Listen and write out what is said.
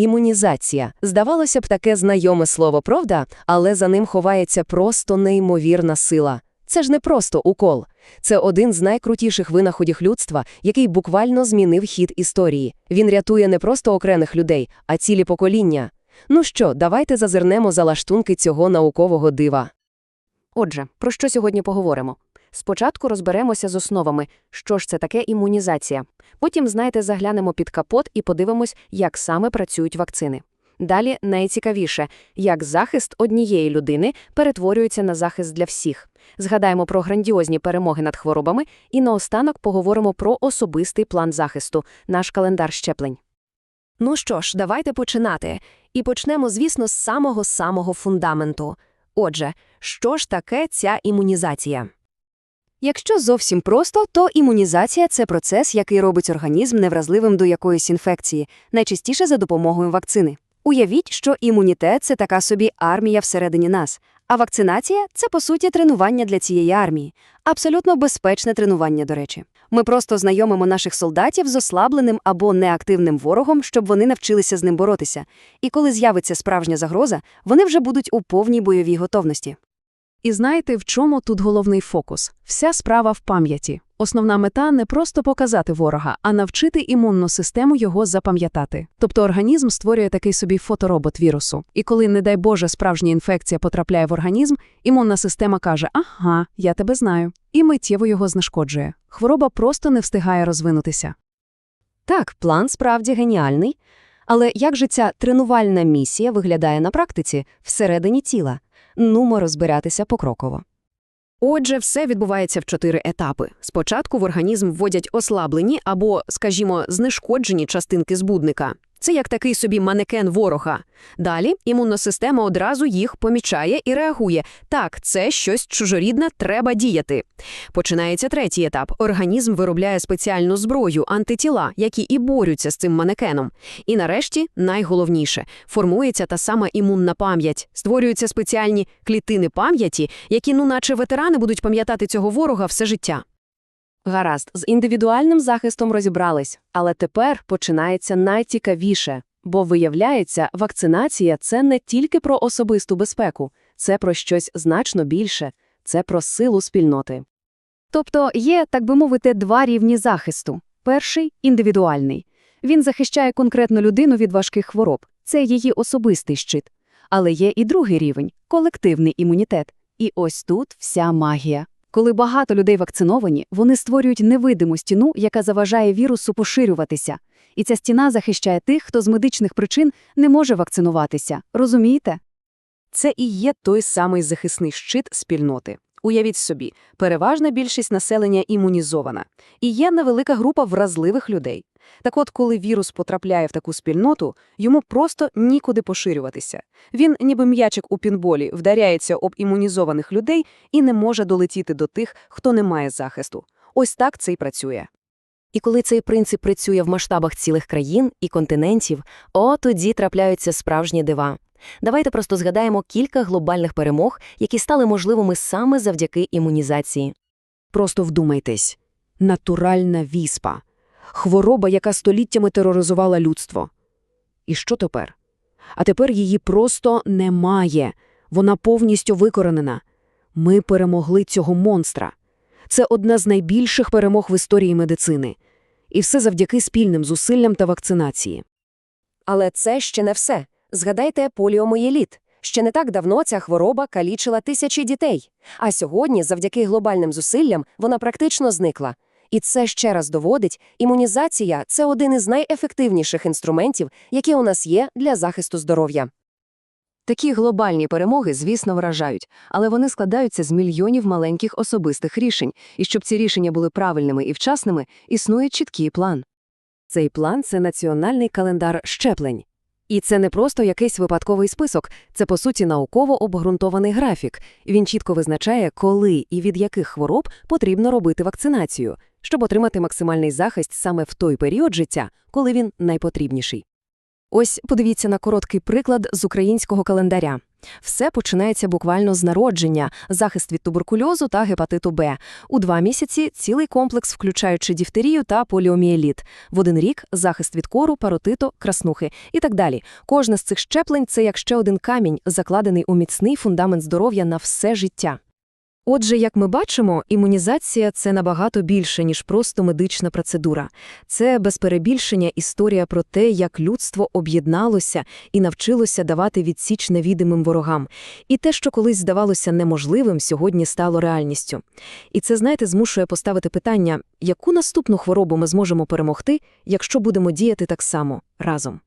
Імунізація. Здавалося б, таке знайоме слово, правда? Але за ним ховається просто неймовірна сила. Це ж не просто укол. Це один з найкрутіших винаходів людства, який буквально змінив хід історії. Він рятує не просто окремих людей, а цілі покоління. Ну що, давайте зазирнемо за лаштунки цього наукового дива. Отже, про що сьогодні поговоримо? Спочатку розберемося з основами, що ж це таке імунізація. Потім, знаєте, заглянемо під капот і подивимось, як саме працюють вакцини. Далі найцікавіше, як захист однієї людини перетворюється на захист для всіх. Згадаємо про грандіозні перемоги над хворобами і наостанок поговоримо про особистий план захисту, наш календар щеплень. Ну що ж, давайте починати. І почнемо, звісно, з самого-самого фундаменту. Отже, що ж таке ця імунізація? Якщо зовсім просто, то імунізація це процес, який робить організм невразливим до якоїсь інфекції, найчастіше за допомогою вакцини. Уявіть, що імунітет це така собі армія всередині нас, а вакцинація це по суті тренування для цієї армії. Абсолютно безпечне тренування, до речі. Ми просто знайомимо наших солдатів з ослабленим або неактивним ворогом, щоб вони навчилися з ним боротися. І коли з'явиться справжня загроза, вони вже будуть у повній бойовій готовності. І знаєте, в чому тут головний фокус? Вся справа в пам'яті. Основна мета не просто показати ворога, а навчити імунну систему його запам'ятати. Тобто організм створює такий собі фоторобот вірусу. І коли, не дай Боже, справжня інфекція потрапляє в організм, імунна система каже: Ага, я тебе знаю, і миттєво його знешкоджує. Хвороба просто не встигає розвинутися. Так, план справді геніальний. Але як же ця тренувальна місія виглядає на практиці всередині тіла? Нумо розбиратися покроково. Отже, все відбувається в чотири етапи. Спочатку в організм вводять ослаблені або, скажімо, знешкоджені частинки збудника. Це як такий собі манекен ворога. Далі імунна система одразу їх помічає і реагує. Так, це щось чужорідне, треба діяти. Починається третій етап. Організм виробляє спеціальну зброю, антитіла, які і борються з цим манекеном. І нарешті, найголовніше, формується та сама імунна пам'ять. Створюються спеціальні клітини пам'яті, які, ну наче ветерани, будуть пам'ятати цього ворога все життя. Гаразд, з індивідуальним захистом розібрались, але тепер починається найцікавіше. Бо, виявляється, вакцинація – це не тільки про особисту безпеку, це про щось значно більше, це про силу спільноти. Тобто є, так би мовити, два рівні захисту. Перший індивідуальний. Він захищає конкретну людину від важких хвороб. Це її особистий щит. Але є і другий рівень колективний імунітет. І ось тут вся магія. Коли багато людей вакциновані, вони створюють невидиму стіну, яка заважає вірусу поширюватися. І ця стіна захищає тих, хто з медичних причин не може вакцинуватися. Розумієте? Це і є той самий захисний щит спільноти. Уявіть собі, переважна більшість населення імунізована, і є невелика група вразливих людей. Так от, коли вірус потрапляє в таку спільноту, йому просто нікуди поширюватися. Він, ніби м'ячик у пінболі, вдаряється об імунізованих людей і не може долетіти до тих, хто не має захисту. Ось так це й працює. І коли цей принцип працює в масштабах цілих країн і континентів, о, тоді трапляються справжні дива. Давайте просто згадаємо кілька глобальних перемог, які стали можливими саме завдяки імунізації. Просто вдумайтесь. Натуральна віспа. Хвороба, яка століттями тероризувала людство. І що тепер? А тепер її просто немає. Вона повністю викоренена. Ми перемогли цього монстра. Це одна з найбільших перемог в історії медицини. І все завдяки спільним зусиллям та вакцинації. Але це ще не все. Згадайте поліомоєліт. Ще не так давно ця хвороба калічила тисячі дітей. А сьогодні, завдяки глобальним зусиллям, вона практично зникла. І це ще раз доводить, імунізація – це один із найефективніших інструментів, які у нас є для захисту здоров'я. Такі глобальні перемоги, звісно, вражають, але вони складаються з мільйонів маленьких особистих рішень, і щоб ці рішення були правильними і вчасними, існує чіткий план. Цей план – це національний календар щеплень. І це не просто якийсь випадковий список, це, по суті, науково обґрунтований графік. Він чітко визначає, коли і від яких хвороб потрібно робити вакцинацію, щоб отримати максимальний захист саме в той період життя, коли він найпотрібніший. Ось подивіться на короткий приклад з українського календаря. Все починається буквально з народження, захист від туберкульозу та гепатиту Б. У два місяці цілий комплекс, включаючи дифтерію та поліомієліт. В один рік захист від кору, паротиту, краснухи і так далі. Кожне з цих щеплень – це як ще один камінь, закладений у міцний фундамент здоров'я на все життя. Отже, як ми бачимо, імунізація – це набагато більше, ніж просто медична процедура. Це, без перебільшення, історія про те, як людство об'єдналося і навчилося давати відсіч невідимим ворогам. І те, що колись здавалося неможливим, сьогодні стало реальністю. І це, знаєте, змушує поставити питання, яку наступну хворобу ми зможемо перемогти, якщо будемо діяти так само, разом.